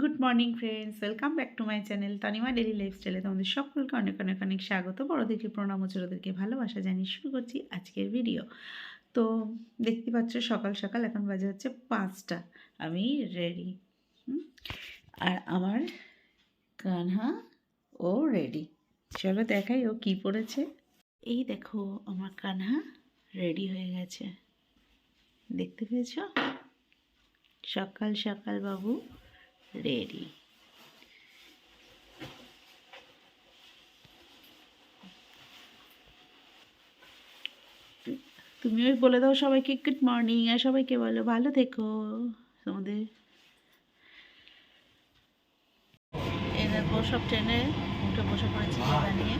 Good morning friends welcome back to my channel Tanima daily লাইফস্টাইলে তোমাদের সকলকে অনেক অনেক অনেক স্বাগত। বড়োদেরকে প্রণাম ও ছোটোদেরকে ভালোবাসা জানিয়ে শুরু করছি আজকের ভিডিও তো দেখতে পাচ্ছ সকাল সকাল এখন বাজে হচ্ছে পাঁচটা। আমি রেডি আর আমার কানহা ও রেডি চলো দেখাই ও কি পড়েছে। এই দেখো, আমার কানহা রেডি হয়ে গেছে। দেখতে পেয়েছ? সকাল সকাল বাবু। রেডি তুমি ওই বলে দাও সবাইকে গুড মর্নিং আর সবাইকে বলো ভালো থেকো তোমাদের সব ট্রেনে উঠে বসে পড়েছি জায়গা নিয়ে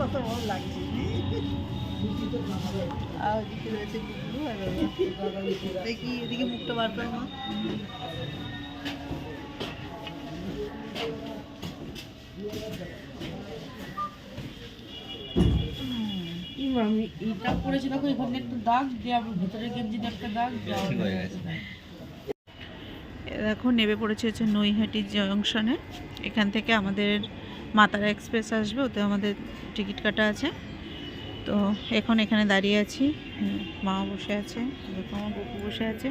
কত ভালো লাগছে আর ওদিকে রয়েছে কুকুর আর দেখি এদিকে মুখটা বার করো মা। আমি এটা করেছি দেখো এখানে একটা দাগ দিয়ে আমার ভেতরে গেঞ্জিতে একটা দাগ দেখো নেমে পড়েছে হচ্ছে নৈহাটি জংশনে। এখান থেকে আমাদের মাতারা এক্সপ্রেস আসবে ওতে আমাদের টিকিট কাটা আছে। তো এখন এখানে দাঁড়িয়ে আছি। মা বসে আছে আমার বকু বসে আছে।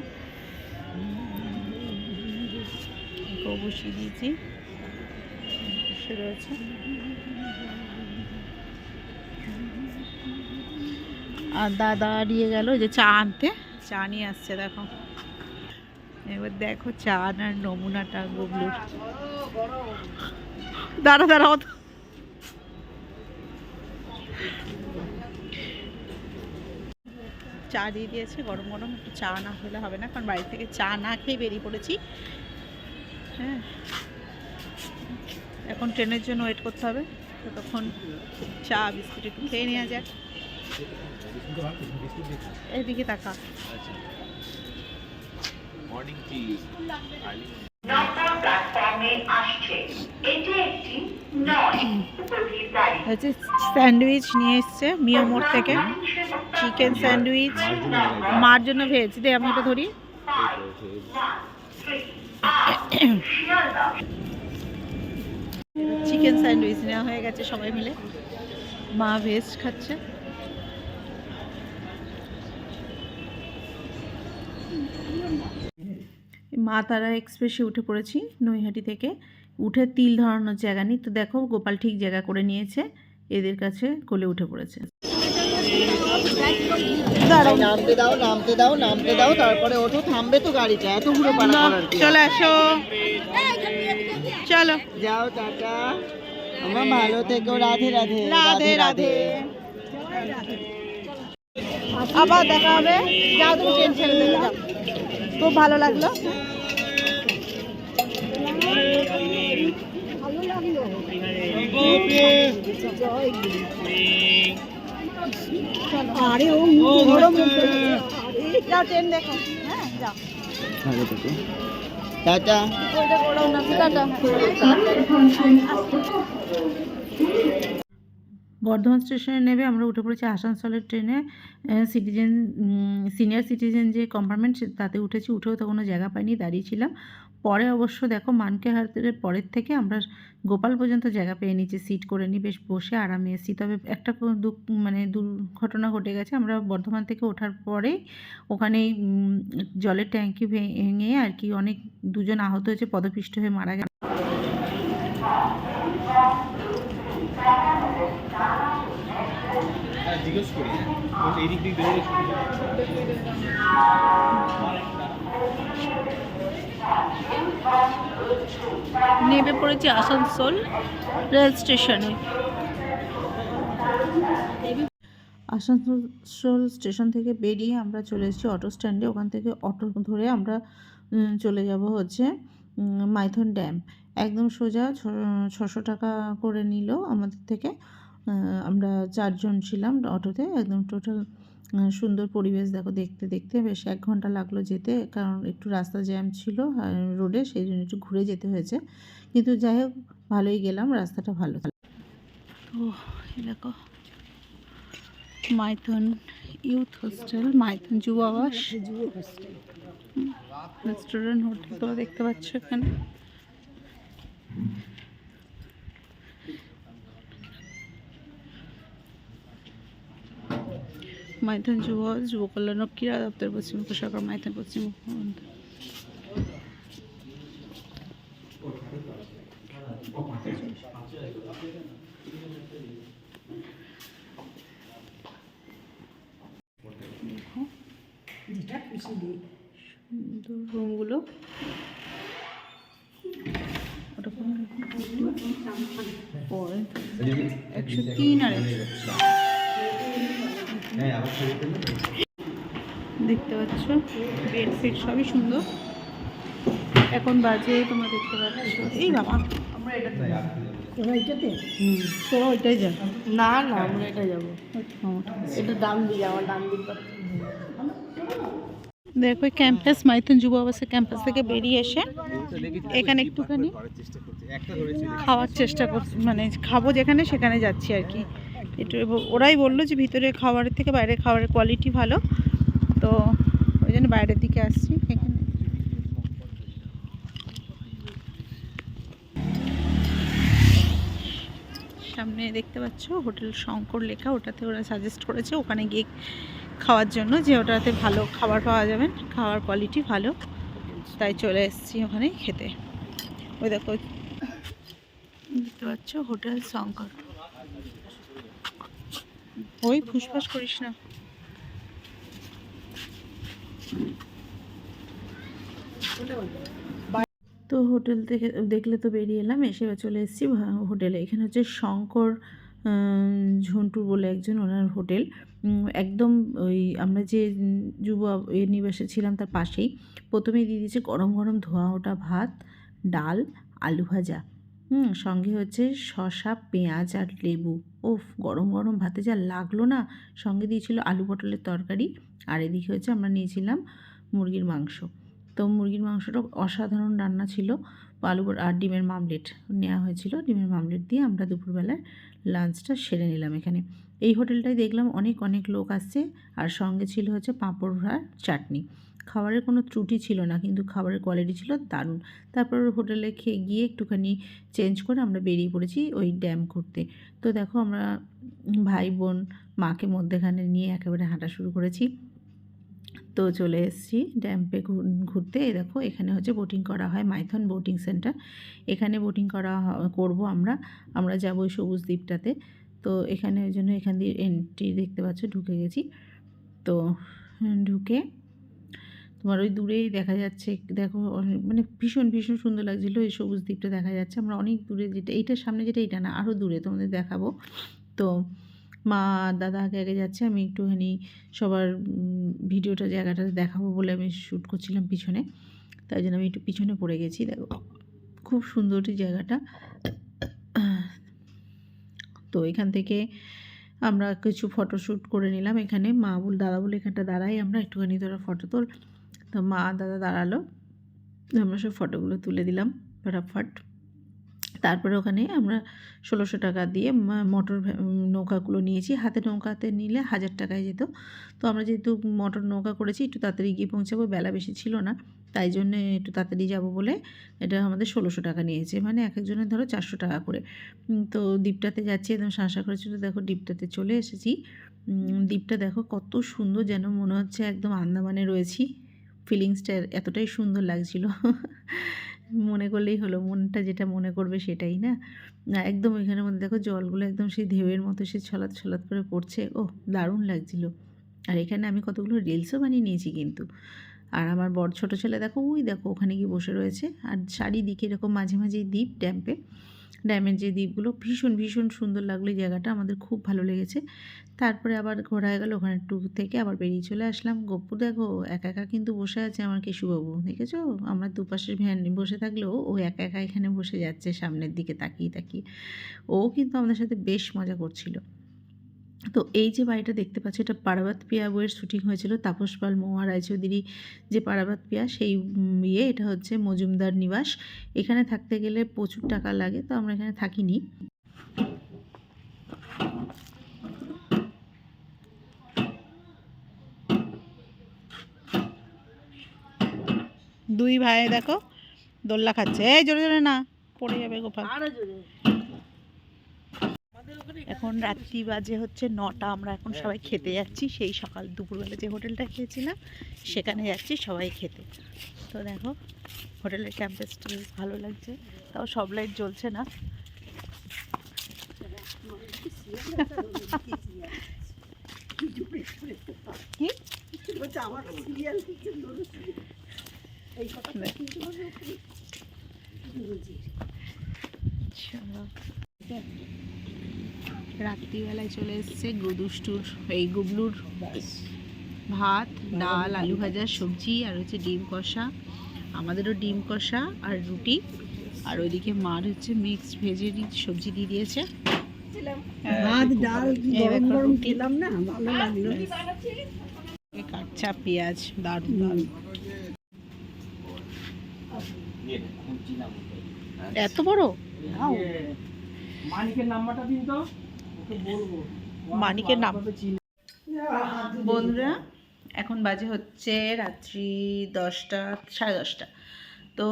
বসিয়ে দিয়েছি। বসে রয়েছে। আর দাদা দিয়ে গেল যে চা আনতে। চা নিয়ে আসছে, দেখো। এবার দেখো চা আনার নমুনাটা গুবলুর দাঁড়া দাঁড়া চা দিয়ে দিয়েছে গরম গরম একটু চা না হলে হবে না কারণ বাড়ি থেকে চা না খেয়ে বেরিয়ে পড়েছি। হ্যাঁ। এখন ট্রেনের জন্য ওয়েট করতে হবে তো তখন চা বিস্কুট একটু খেয়ে নেওয়া যাক। এদিকে তাকা। মর্নিং টি নম্বর প্ল্যাটফর্মে আসছে এটি একটি নয় উপস্থিত গাড়ি হচ্ছে স্যান্ডউইচ নিয়ে এসছে মিও মোড় থেকে। চিকেন স্যান্ডউইচ মার জন্য ভেজ দে আমি এটা ধরি। চিকেন স্যান্ডউইচ নেওয়া হয়ে গেছে সবাই মিলে। মা ভেজ খাচ্ছে। মা, তারা এক্সপ্রেসে উঠে পড়েছি নৈহাটি থেকে। উঠে তিল ধরানোর জায়গা নেই। তো দেখো, গোপাল ঠিক জায়গা করে নিয়েছে। এদের কাছে কোলে উঠে পড়েছে। নামতে দাও নামতে দাও নামতে দাও তারপরে ওঠো থামবে তো গাড়িটা এত ঘুরে চলে আসো। চলো। যাও টাটা আমার ভালো থেকো রাধে রাধে রাধে রাধে আবার দেখা হবে। যাও তুমি ট্রেন ছেড়ে দেবে যাও। খুব ভালো লাগল। আরে ও যাও ট্রেন দেখো হ্যাঁ যাও ভালো থেকো টাটা ওইটা করো না টাটা। বর্ধমান স্টেশনে নেবে আমরা উঠে পড়েছি আসানসোলের ট্রেনে। সিটিজেন সিনিয়র সিটিজেন যে কম্পার্টমেন্ট তাতে উঠেছি। উঠেও তো কোনো জায়গা পাইনি দাঁড়িয়েছিলাম পরে অবশ্য দেখো মানকে হাতের পরের থেকে আমরা গোপাল পর্যন্ত জায়গা পেয়ে নিয়েছি, সিট করে নিই বেশ বসে আরামে এসেছি। তবে একটা দুঃখ মানে দুর্ঘটনা ঘটে গেছে। আমরা বর্ধমান থেকে ওঠার পরে ওখানে জলের ট্যাঙ্কি ভেঙে আর কি অনেক দুজন আহত হয়েছে, পদপিষ্ট হয়ে মারা গেছে। জিজ্ঞেস করি। হ্যাঁ দিয়ে বেরোলে নেমে পড়েছি আসানসোল রেল স্টেশনে। আসানসোল স্টেশন থেকে বেরিয়ে আমরা চলে এসেছি অটো স্ট্যান্ডে। ওখান থেকে অটো ধরে আমরা চলে যাব হচ্ছে মাইথন ড্যাম। একদম সোজা ছশো টাকা করে নিল আমাদের থেকে। আমরা চারজন ছিলাম অটোতে। একদম টোটাল সুন্দর পরিবেশ দেখো, দেখতে দেখতে বেশ এক ঘণ্টা লাগল যেতে। কারণ একটু রাস্তা জ্যাম ছিল রোডে, সেই জন্য একটু ঘুরে যেতে হয়েছে। কিন্তু যাই হোক, ভালোই গেলাম, রাস্তাটা ভালো। এই দেখো, মাইথন ইউথ হোস্টেল, মাইথন যুব আবাস। রেস্টুরেন্ট হোটেল তোমরা দেখতে পাচ্ছ এখানে। মাইথন যুব যুব কল্যাণ ও ক্রীড়া দপ্তর পশ্চিমবঙ্গ সরকার, মাইথন দেখো রুমগুলো। একশো তিন আর একশো চার। দেখতে পাচ্ছ? বেড ফিট সবই সুন্দর। এখন বাজে তোমরা দেখতে পাচ্ছ। এই বাবা। আমরা এটা তোরা ওইটাই যা না না আমরা এটা যাব। এটা ডান দিকে আমার ডান দিক দেখো ক্যাম্পাস মাইথন যুব আবাসের ক্যাম্পাস থেকে বেরিয়ে এসে এখানে একটুখানি খাওয়ার চেষ্টা করছি মানে খাব যেখানে সেখানে যাচ্ছি আর কি। একটু ওরাই বলল যে ভিতরে খাবারের থেকে বাইরের খাবারের কোয়ালিটি ভালো। তো ওই জন্য বাইরের দিকে আসছি এখানে। সামনে দেখতে পাচ্ছ হোটেল শঙ্কর লেখা, ওটাতে ওরা সাজেস্ট করেছে ওখানে গিয়ে খাওয়ার জন্য যে ওটাতে ভালো খাবার পাওয়া যাবে, খাওয়ার কোয়ালিটি ভালো। তাই চলে এসেছি ওখানে খেতে। ওই দেখো, দেখতে পাচ্ছ হোটেল শঙ্কর। ওই ফুসফাস করিস না। তো হোটেল থেকে দেখলে তো বেরিয়ে এলাম, এসে চলে এসেছি হোটেলে। এখানে হচ্ছে শঙ্কর ঝন্টু বলে একজন ওনার হোটেল। একদম ওই আমরা যে যুব নিবাসে ছিলাম তার পাশেই। প্রথমেই দিয়ে দিয়েছে গরম গরম ধোয়া ওটা ভাত, ডাল, আলু ভাজা। হুম, সঙ্গে হচ্ছে শসা, পেঁয়াজ আর লেবু। ওফ, গরম গরম ভাতে যা লাগল না। সঙ্গে দিয়েছিল আলু পটলের তরকারি আর এদিকে হচ্ছে আমরা নিয়েছিলাম মুরগির মাংস। তো মুরগির মাংসটা অসাধারণ রান্না ছিল। আলু আর ডিমের মামলেট নেওয়া হয়েছিল। ডিমের মামলেট দিয়ে আমরা দুপুরবেলায় লাঞ্চটা সেরে নিলাম এখানে। এই হোটেলটায় দেখলাম অনেক অনেক লোক আসছে। আর সঙ্গে ছিল হচ্ছে পাঁপড় আর চাটনি। খাবারের কোনো ত্রুটি ছিল না, কিন্তু খাবারের কোয়ালিটি ছিল দারুণ। তারপর হোটেলে খেয়ে গিয়ে একটুখানি চেঞ্জ করে আমরা বেরিয়ে পড়েছি ওই ড্যাম ঘুরতে। তো দেখো আমরা ভাই বোন মাকে মধ্যেখানে নিয়ে একেবারে হাঁটা শুরু করেছি। তো চলে এসেছি ড্যাম্পে ঘুরতে। এই দেখো এখানে হচ্ছে বোটিং করা হয়, মাইথন বোটিং সেন্টার এখানে বোটিং করা করব আমরা। আমরা যাব ওই সবুজ দ্বীপটাতে। তো এখানে ওই জন্য এখান দিয়ে এন্ট্রি দেখতে পাচ্ছ, ঢুকে গেছি। তো ঢুকে তোমার ওই দূরেই দেখা যাচ্ছে, দেখো মানে ভীষণ ভীষণ সুন্দর লাগছিল এই সবুজ দ্বীপটা দেখা যাচ্ছে। আমরা অনেক দূরে যেটা, এইটার সামনে যেটা, এইটা না আরও দূরে তোমাদের দেখাবো। তো মা দাদা আগে আগে যাচ্ছে, আমি একটুখানি সবার ভিডিওটা জায়গাটা দেখাবো বলে আমি শ্যুট করছিলাম পিছনে। তাই জন্য আমি একটু পিছনে পড়ে গেছি, দেখো। খুব সুন্দর এই জায়গাটা। তো এখান থেকে আমরা কিছু ফটোশ্যুট করে নিলাম এখানে। মা বল, দাদা বলে এখানটা দাঁড়াই আমরা, একটুখানি তোরা ফটো তোল। তো মা দাদা দাঁড়াল। আমরা সব ফটোগুলো তুলে দিলাম ফটাফট। তারপরে ওখানে আমরা ষোলোশো টাকা দিয়ে মোটর নৌকাগুলো নিয়েছি। হাতে নৌকাতে নিলে হাজার টাকায় যেত। তো আমরা যেহেতু মোটর নৌকা করেছি, একটু তাড়াতাড়ি গিয়ে পৌঁছাবো। বেলা বেশি ছিল না। তাই জন্যে একটু তাড়াতাড়ি যাব বলে এটা আমাদের ষোলোশো টাকা নিয়েছে। মানে এক একজনের ধরো চারশো টাকা করে। তো দ্বীপটাতে যাচ্ছি, একদম শাঁসা করেছিল দেখো দ্বীপটাতে চলে এসেছি। দ্বীপটা দেখো কত সুন্দর যেন মনে হচ্ছে একদম আন্দামানে রয়েছি। ফিলিংসটা এতটাই সুন্দর লাগছিল। মনে করলেই হলো, মনটা যেটা মনে করবে সেটাই, না? একদম ওইখানের মধ্যে দেখো জলগুলো একদম সেই ঢেউয়ের মতো সে ছলাৎ ছলাৎ করে পড়ছে। ও দারুণ লাগছিল। আর এখানে আমি কতগুলো রিলসও বানিয়ে নিয়েছি কিন্তু। আর আমার বড় ছোটো ছেলে দেখো, ওই দেখো ওখানে গিয়ে বসে রয়েছে। আর চারিদিকে এরকম মাঝে মাঝে দ্বীপ ড্যাম্পে ড্যামের যে দ্বীপগুলো, ভীষণ ভীষণ সুন্দর লাগল এই জায়গাটা। আমাদের খুব ভালো লেগেছে। তারপরে আবার ঘোরা গেল ওখানে ট্যুর থেকে। আবার বেরিয়ে চলে আসলাম। গপ্পু, দেখো, একা একা কিন্তু বসে আছে আমার কেশুবাবু, দেখেছ? আমরা দুপাশে ভ্যান বসে থাকলেও ও একা একা এখানে বসে যাচ্ছে, সামনের দিকে তাকিয়ে তাকিয়ে। ও কিন্তু আমাদের সাথে বেশ মজা করছিল। তো এই যে বাড়িটা দেখতে পাচ্ছ, এটা পারাবাত পিয়া বইয়ের শ্যুটিং হয়েছিল। তাপস পাল মহারায় রায়চৌধুরী যে পারাবাত পিয়া, সেই ইয়ে এটা হচ্ছে মজুমদার নিবাস। এখানে থাকতে গেলে প্রচুর টাকা লাগে, তো আমরা এখানে থাকিনি। দুই ভাই দেখো, দোল্লা খাচ্ছে। এই জোরে জোরে না, পড়ে যাবে গোপাল। এখন রাত্রি বাজে হচ্ছে নটা আমরা এখন সবাই খেতে যাচ্ছি। সেই সকাল দুপুরবেলা যে হোটেলটা খেয়েছিলাম সেখানে যাচ্ছি সবাই খেতে। তো দেখো হোটেলের ক্যাম্পাসটা বেশ ভালো লাগছে। তাও সব লাইট জ্বলছে না। কি? চলো। রাত্রিবেলায় চলে এসছে গুদুষ্টুর এই গুবলুর ভাত ডাল আলু ভাজা সবজি আর হচ্ছে ডিম কষা। আমাদেরও ডিম কষা আর রুটি। আর ওইদিকে মার হচ্ছে মিক্স ভেজের সবজি দিয়ে দিয়েছে। ভাত ডাল এই গরম গরম খেলাম না ভালো লাগল। কাঁচা পেঁয়াজ দারুণ দারুণ। এত বড়? মানিকের নাম্বারটা দিন তো। মানিকের নাম। বন্ধুরা এখন বাজে হচ্ছে রাত্রি দশটা সাড়ে দশটা। তো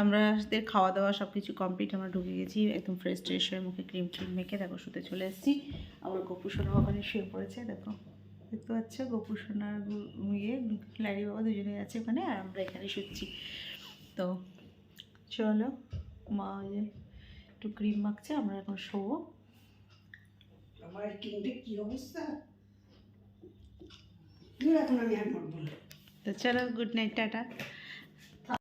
আমাদের খাওয়া দাওয়া সব কিছু কমপ্লিট আমরা ঢুকে গেছি একদম ফ্রেশ ট্রেশ হয়ে মুখে ক্রিম ট্রিম মেখে দেখো শুতে চলে এসেছি। আমার গপু সোনা ওখানে শুয়ে পড়েছে দেখো। দেখতে পাচ্ছ গপু সোনার ইয়ে লাইরি বাবা দুজনে আছে ওখানে আর আমরা এখানে শুচ্ছি। তো চলো মা একটু ক্রিম মাখছে আমরা এখন শোবো। আমার কিনতে কি অবস্থা? এখন আমি আর মরবো না। তো চলো গুড নাইট টাটা।